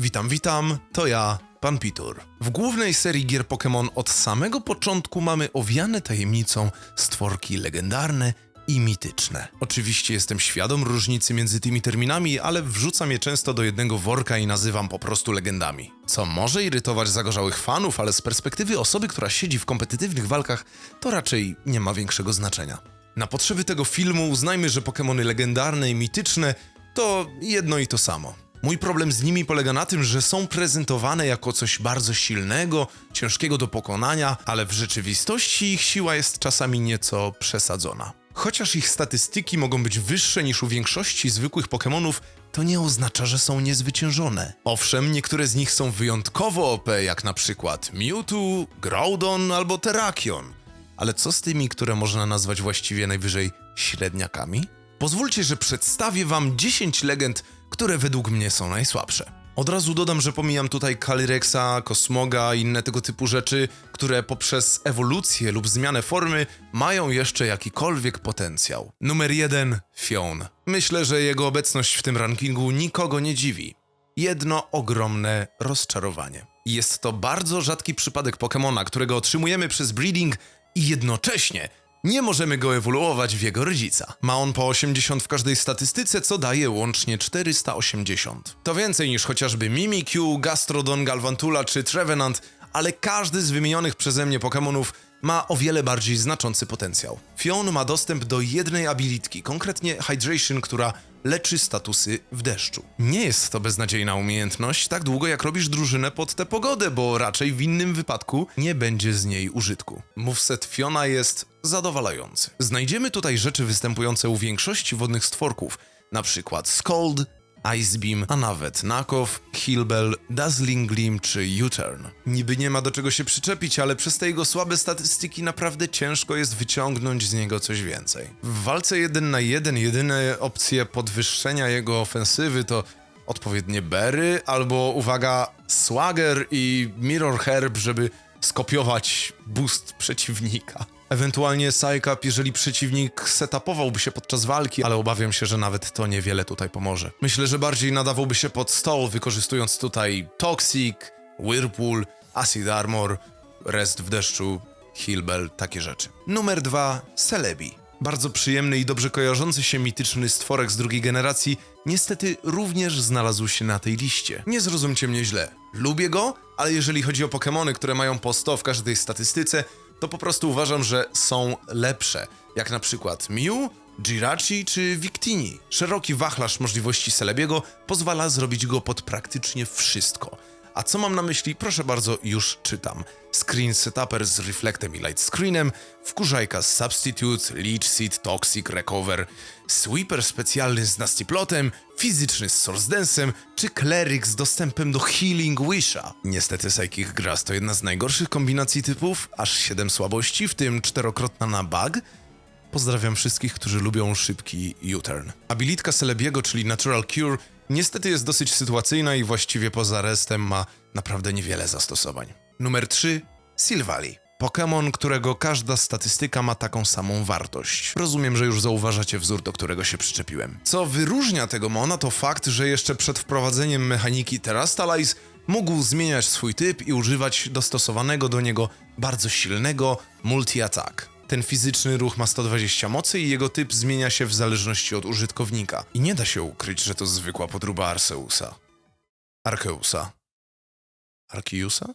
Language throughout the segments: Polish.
Witam, witam, to ja, Pan Pitur. W głównej serii gier Pokémon od samego początku mamy owiane tajemnicą stworki legendarne i mityczne. Oczywiście jestem świadom różnicy między tymi terminami, ale wrzucam je często do jednego worka i nazywam po prostu legendami. Co może irytować zagorzałych fanów, ale z perspektywy osoby, która siedzi w kompetytywnych walkach, to raczej nie ma większego znaczenia. Na potrzeby tego filmu uznajmy, że Pokémony legendarne i mityczne to jedno i to samo. Mój problem z nimi polega na tym, że są prezentowane jako coś bardzo silnego, ciężkiego do pokonania, ale w rzeczywistości ich siła jest czasami nieco przesadzona. Chociaż ich statystyki mogą być wyższe niż u większości zwykłych Pokémonów, to nie oznacza, że są niezwyciężone. Owszem, niektóre z nich są wyjątkowo OP, jak na przykład Mewtwo, Groudon albo Terrakion. Ale co z tymi, które można nazwać właściwie najwyżej średniakami? Pozwólcie, że przedstawię wam 10 legend, które według mnie są najsłabsze. Od razu dodam, że pomijam tutaj Calyrexa, Kosmoga i inne tego typu rzeczy, które poprzez ewolucję lub zmianę formy mają jeszcze jakikolwiek potencjał. Numer 1. Fion. Myślę, że jego obecność w tym rankingu nikogo nie dziwi. Jedno ogromne rozczarowanie. Jest to bardzo rzadki przypadek Pokemona, którego otrzymujemy przez breeding i jednocześnie nie możemy go ewoluować w jego rodzica. Ma on po 80 w każdej statystyce, co daje łącznie 480. To więcej niż chociażby Mimikyu, Gastrodon, Galvantula czy Trevenant, ale każdy z wymienionych przeze mnie Pokémonów ma o wiele bardziej znaczący potencjał. Fion ma dostęp do jednej abilitki, konkretnie Hydration, która leczy statusy w deszczu. Nie jest to beznadziejna umiejętność tak długo jak robisz drużynę pod tę pogodę, bo raczej w innym wypadku nie będzie z niej użytku. Moveset Fiona jest zadowalający. Znajdziemy tutaj rzeczy występujące u większości wodnych stworków, przykład Scold, Ice Beam, a nawet Knockoff, Hillbell, Dazzling Gleam czy U-Turn. Niby nie ma do czego się przyczepić, ale przez te jego słabe statystyki naprawdę ciężko jest wyciągnąć z niego coś więcej. W walce 1 na 1 jedyne opcje podwyższenia jego ofensywy to odpowiednie Berry albo, uwaga, Swagger i Mirror Herb, żeby skopiować boost przeciwnika. Ewentualnie Psycup, jeżeli przeciwnik setupowałby się podczas walki, ale obawiam się, że nawet to niewiele tutaj pomoże. Myślę, że bardziej nadawałby się pod stoł, wykorzystując tutaj Toxic, Whirlpool, Acid Armor, Rest w deszczu, Hillbell, takie rzeczy. Numer 2. Celebi. Bardzo przyjemny i dobrze kojarzący się mityczny stworek z drugiej generacji niestety również znalazł się na tej liście. Nie zrozumcie mnie źle. Lubię go, ale jeżeli chodzi o Pokémony, które mają po 100 w każdej statystyce, to po prostu uważam, że są lepsze. Jak na przykład Mew, Jirachi czy Victini. Szeroki wachlarz możliwości Celebiego pozwala zrobić go pod praktycznie wszystko. A co mam na myśli? Proszę bardzo, już czytam. Screen Setuper z Reflectem i Light Screenem, wkurzajka z Substitute, Leech Seed, Toxic, Recover, Sweeper specjalny z Nasty Plotem, fizyczny z Source Dance'em, czy Cleric z dostępem do Healing Wisha. Niestety Psychic Grass to jedna z najgorszych kombinacji typów, aż 7 słabości, w tym czterokrotna na bug, Pozdrawiam wszystkich, którzy lubią szybki U-turn. Abilitka Celebiego, czyli Natural Cure, niestety jest dosyć sytuacyjna i właściwie poza restem ma naprawdę niewiele zastosowań. Numer 3. Silvally. Pokémon, którego każda statystyka ma taką samą wartość. Rozumiem, że już zauważacie wzór, do którego się przyczepiłem. Co wyróżnia tego Mona to fakt, że jeszcze przed wprowadzeniem mechaniki Terastalize mógł zmieniać swój typ i używać dostosowanego do niego bardzo silnego multi-attack. Ten fizyczny ruch ma 120 mocy i jego typ zmienia się w zależności od użytkownika. I nie da się ukryć, że to zwykła podróba Arseusa. Arkeusa. Arkiusa?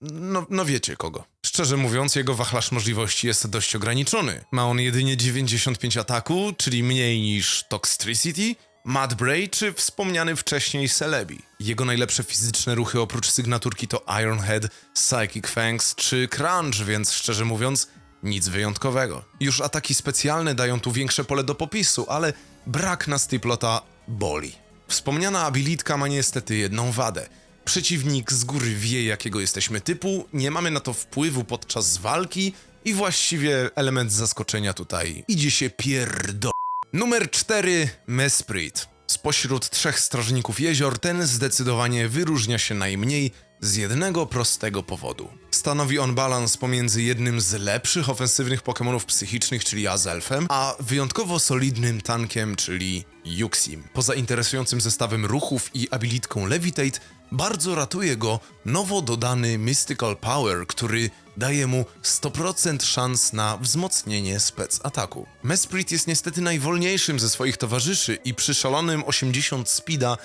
No, no wiecie kogo. Szczerze mówiąc, jego wachlarz możliwości jest dość ograniczony. Ma on jedynie 95 ataku, czyli mniej niż Toxtricity, Mad Bray czy wspomniany wcześniej Celebi. Jego najlepsze fizyczne ruchy oprócz sygnaturki to Ironhead, Psychic Fangs czy Crunch, więc szczerze mówiąc, nic wyjątkowego. Już ataki specjalne dają tu większe pole do popisu, ale brak na Stiplota boli. Wspomniana abilitka ma niestety jedną wadę. Przeciwnik z góry wie, jakiego jesteśmy typu, nie mamy na to wpływu podczas walki i właściwie element zaskoczenia tutaj idzie się pierdo... Numer 4. Mesprit. Spośród trzech strażników jezior ten zdecydowanie wyróżnia się najmniej, Z jednego prostego powodu. Stanowi on balans pomiędzy jednym z lepszych ofensywnych Pokémonów psychicznych, czyli Azelfem, a wyjątkowo solidnym tankiem, czyli Yuxim. Poza interesującym zestawem ruchów i abilitką Levitate, bardzo ratuje go nowo dodany Mystical Power, który daje mu 100% szans na wzmocnienie spec ataku. Mesprit jest niestety najwolniejszym ze swoich towarzyszy i przy szalonym 80 speeda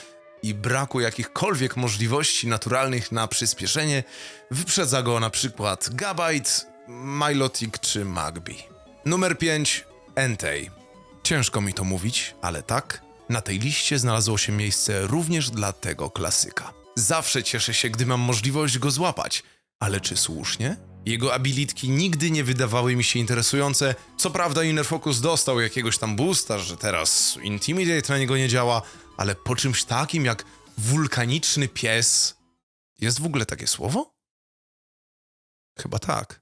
i braku jakichkolwiek możliwości naturalnych na przyspieszenie, wyprzedza go na przykład Gabite, Milotic czy Magby. Numer 5. Entei. Ciężko mi to mówić, ale tak, na tej liście znalazło się miejsce również dla tego klasyka. Zawsze cieszę się, gdy mam możliwość go złapać, ale czy słusznie? Jego abilitki nigdy nie wydawały mi się interesujące. Co prawda Inner Focus dostał jakiegoś tam boosta, że teraz Intimidate na niego nie działa, ale po czymś takim jak wulkaniczny pies... Jest w ogóle takie słowo? Chyba tak.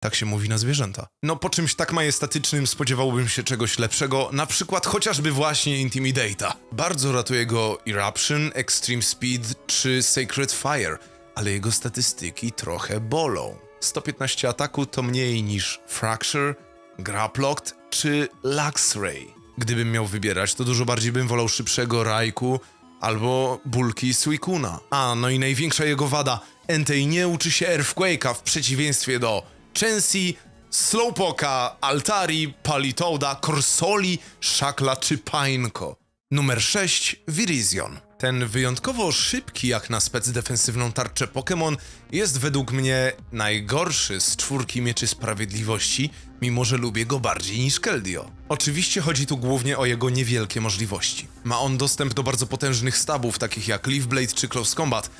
Tak się mówi na zwierzęta. No po czymś tak majestatycznym spodziewałbym się czegoś lepszego, na przykład chociażby właśnie Intimidate'a. Bardzo ratuje go Eruption, Extreme Speed czy Sacred Fire, ale jego statystyki trochę bolą. 115 ataku to mniej niż Fracture, Graplocked czy Luxray. Gdybym miał wybierać, to dużo bardziej bym wolał szybszego Raiku albo Bulki Suicuna. A, no i największa jego wada, Entei nie uczy się Earthquake'a w przeciwieństwie do Chansi, Slowpoka, Altari, Palitoada, Corsoli, Szakla czy Painko. Numer 6. Virizion. Ten wyjątkowo szybki jak na spec defensywną tarczę Pokémon jest według mnie najgorszy z czwórki Mieczy Sprawiedliwości, mimo że lubię go bardziej niż Keldeo. Oczywiście chodzi tu głównie o jego niewielkie możliwości. Ma on dostęp do bardzo potężnych stabów, takich jak Leaf Blade czy Close Combat,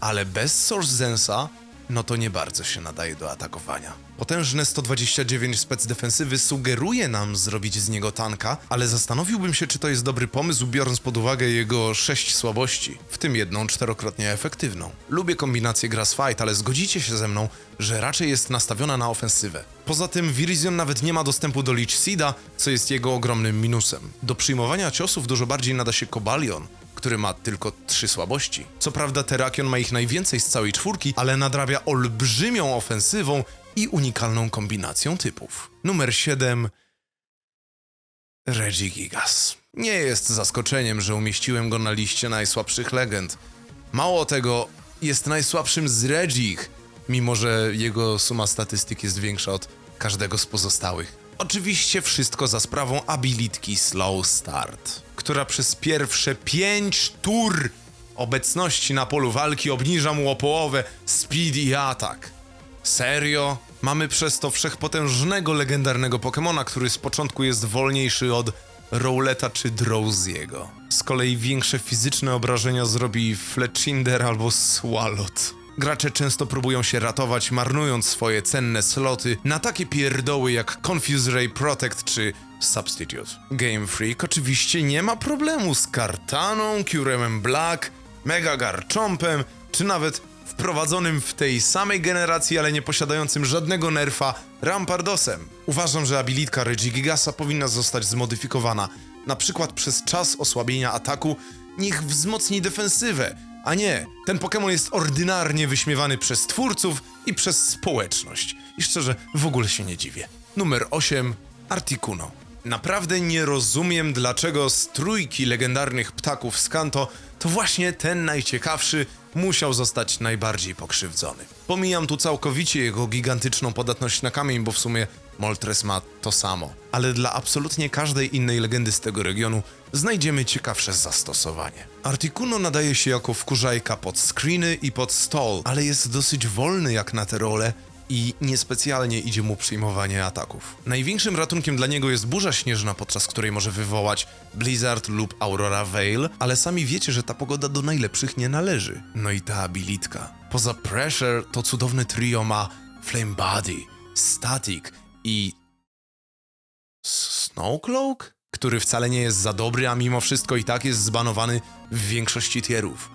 ale bez Source Zensa no to nie bardzo się nadaje do atakowania. Potężne 129 spec defensywy sugeruje nam zrobić z niego tanka, ale zastanowiłbym się, czy to jest dobry pomysł, biorąc pod uwagę jego 6 słabości, w tym jedną czterokrotnie efektywną. Lubię kombinację Grass Fight, ale zgodzicie się ze mną, że raczej jest nastawiona na ofensywę. Poza tym Virizion nawet nie ma dostępu do Leech Seeda, co jest jego ogromnym minusem. Do przyjmowania ciosów dużo bardziej nada się Cobalion, który ma tylko trzy słabości. Co prawda Terrakion ma ich najwięcej z całej czwórki, ale nadrabia olbrzymią ofensywą i unikalną kombinacją typów. Numer 7. Regigigas. Nie jest zaskoczeniem, że umieściłem go na liście najsłabszych legend. Mało tego, jest najsłabszym z Regich, mimo że jego suma statystyk jest większa od każdego z pozostałych. Oczywiście wszystko za sprawą abilitki Slow Start, która przez pierwsze 5 tur obecności na polu walki obniża mu o połowę speed i atak. Serio? Mamy przez to wszechpotężnego legendarnego Pokemona, który z początku jest wolniejszy od Rowleta czy Drowsiego. Z kolei większe fizyczne obrażenia zrobi Fletchinder albo Swalot. Gracze często próbują się ratować, marnując swoje cenne sloty na takie pierdoły jak Confuse Ray Protect czy Substitute. Game Freak oczywiście nie ma problemu z Kartaną, Curemem Black, Mega Garchompem, czy nawet wprowadzonym w tej samej generacji, ale nie posiadającym żadnego nerfa Rampardosem. Uważam, że abilitka Regigigasa powinna zostać zmodyfikowana, na przykład przez czas osłabienia ataku, niech wzmocni defensywę, a nie, ten Pokémon jest ordynarnie wyśmiewany przez twórców i przez społeczność. I szczerze, w ogóle się nie dziwię. Numer 8. Articuno. Naprawdę nie rozumiem, dlaczego z trójki legendarnych ptaków z Kanto to właśnie ten najciekawszy musiał zostać najbardziej pokrzywdzony. Pomijam tu całkowicie jego gigantyczną podatność na kamień, bo w sumie Moltres ma to samo. Ale dla absolutnie każdej innej legendy z tego regionu znajdziemy ciekawsze zastosowanie. Articuno nadaje się jako wkurzajka pod screeny i pod stall, ale jest dosyć wolny jak na te role i niespecjalnie idzie mu przyjmowanie ataków. Największym ratunkiem dla niego jest burza śnieżna, podczas której może wywołać Blizzard lub Aurora Veil, ale sami wiecie, że ta pogoda do najlepszych nie należy. No i ta abilitka. Poza Pressure to cudowne trio ma Flame Body, Static i... Snowcloak? Który wcale nie jest za dobry, a mimo wszystko i tak jest zbanowany w większości tierów.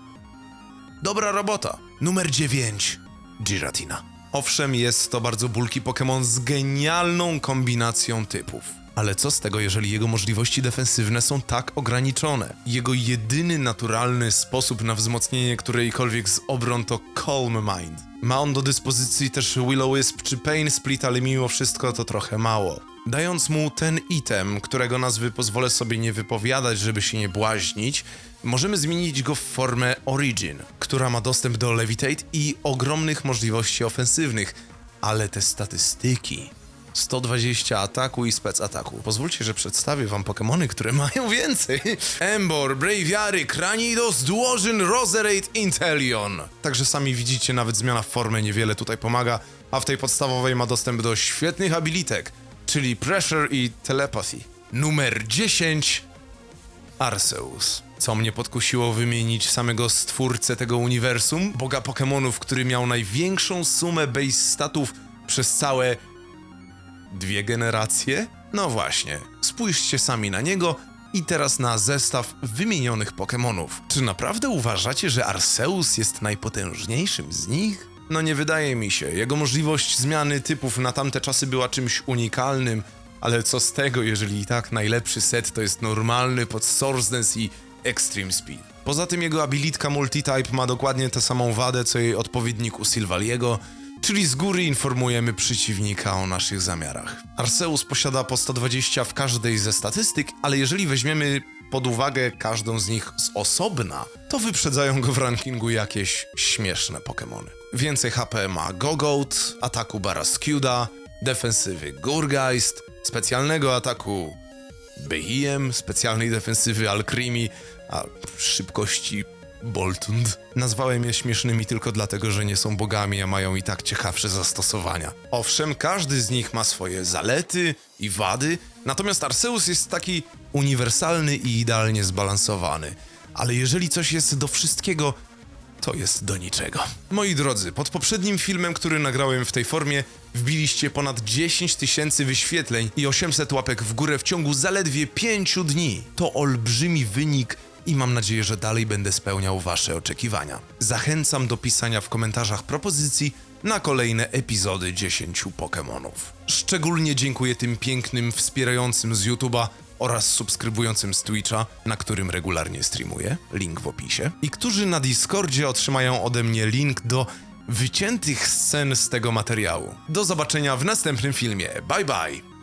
Dobra robota. Numer 9. Giratina. Owszem, jest to bardzo bulki Pokémon z genialną kombinacją typów. Ale co z tego, jeżeli jego możliwości defensywne są tak ograniczone? Jego jedyny naturalny sposób na wzmocnienie którejkolwiek z obron to Calm Mind. Ma on do dyspozycji też Will-O-Wisp czy Pain Split, ale mimo wszystko to trochę mało. Dając mu ten item, którego nazwy pozwolę sobie nie wypowiadać, żeby się nie błaźnić, możemy zmienić go w formę Origin, która ma dostęp do Levitate i ogromnych możliwości ofensywnych, ale te statystyki 120 ataku i spec ataku. Pozwólcie, że przedstawię wam Pokémony, które mają więcej. Embor, Braviary, Cranidos, Duożyn, Roserade, Inteleon. Także sami widzicie, nawet zmiana formy niewiele tutaj pomaga, a w tej podstawowej ma dostęp do świetnych abilitek, czyli Pressure i Telepathy. Numer 10 Arceus. Co mnie podkusiło wymienić samego stwórcę tego uniwersum, boga Pokémonów, który miał największą sumę base statów przez całe dwie generacje? No właśnie, spójrzcie sami na niego i teraz na zestaw wymienionych Pokémonów. Czy naprawdę uważacie, że Arceus jest najpotężniejszym z nich? No nie wydaje mi się. Jego możliwość zmiany typów na tamte czasy była czymś unikalnym, ale co z tego, jeżeli i tak najlepszy set to jest normalny pod Source Dance i Extreme Speed. Poza tym jego abilitka Multitype ma dokładnie tę samą wadę, co jej odpowiednik u Silvaliego, czyli z góry informujemy przeciwnika o naszych zamiarach. Arceus posiada po 120 w każdej ze statystyk, ale jeżeli weźmiemy pod uwagę każdą z nich z osobna, to wyprzedzają go w rankingu jakieś śmieszne Pokémony. Więcej HP ma Gogoat, ataku Barraskewda, defensywy Gurgeist, specjalnego ataku Behem, specjalnej defensywy Alcremie, a szybkości Boltund. Nazwałem je śmiesznymi tylko dlatego, że nie są bogami, a mają i tak ciekawsze zastosowania. Owszem, każdy z nich ma swoje zalety i wady, natomiast Arceus jest taki uniwersalny i idealnie zbalansowany. Ale jeżeli coś jest do wszystkiego, to jest do niczego. Moi drodzy, pod poprzednim filmem, który nagrałem w tej formie, wbiliście ponad 10 tysięcy wyświetleń i 800 łapek w górę w ciągu zaledwie 5 dni. To olbrzymi wynik i mam nadzieję, że dalej będę spełniał Wasze oczekiwania. Zachęcam do pisania w komentarzach propozycji na kolejne epizody 10 Pokémonów. Szczególnie dziękuję tym pięknym, wspierającym z YouTube'a oraz subskrybującym z Twitcha, na którym regularnie streamuję, link w opisie, i którzy na Discordzie otrzymają ode mnie link do wyciętych scen z tego materiału. Do zobaczenia w następnym filmie. Bye bye!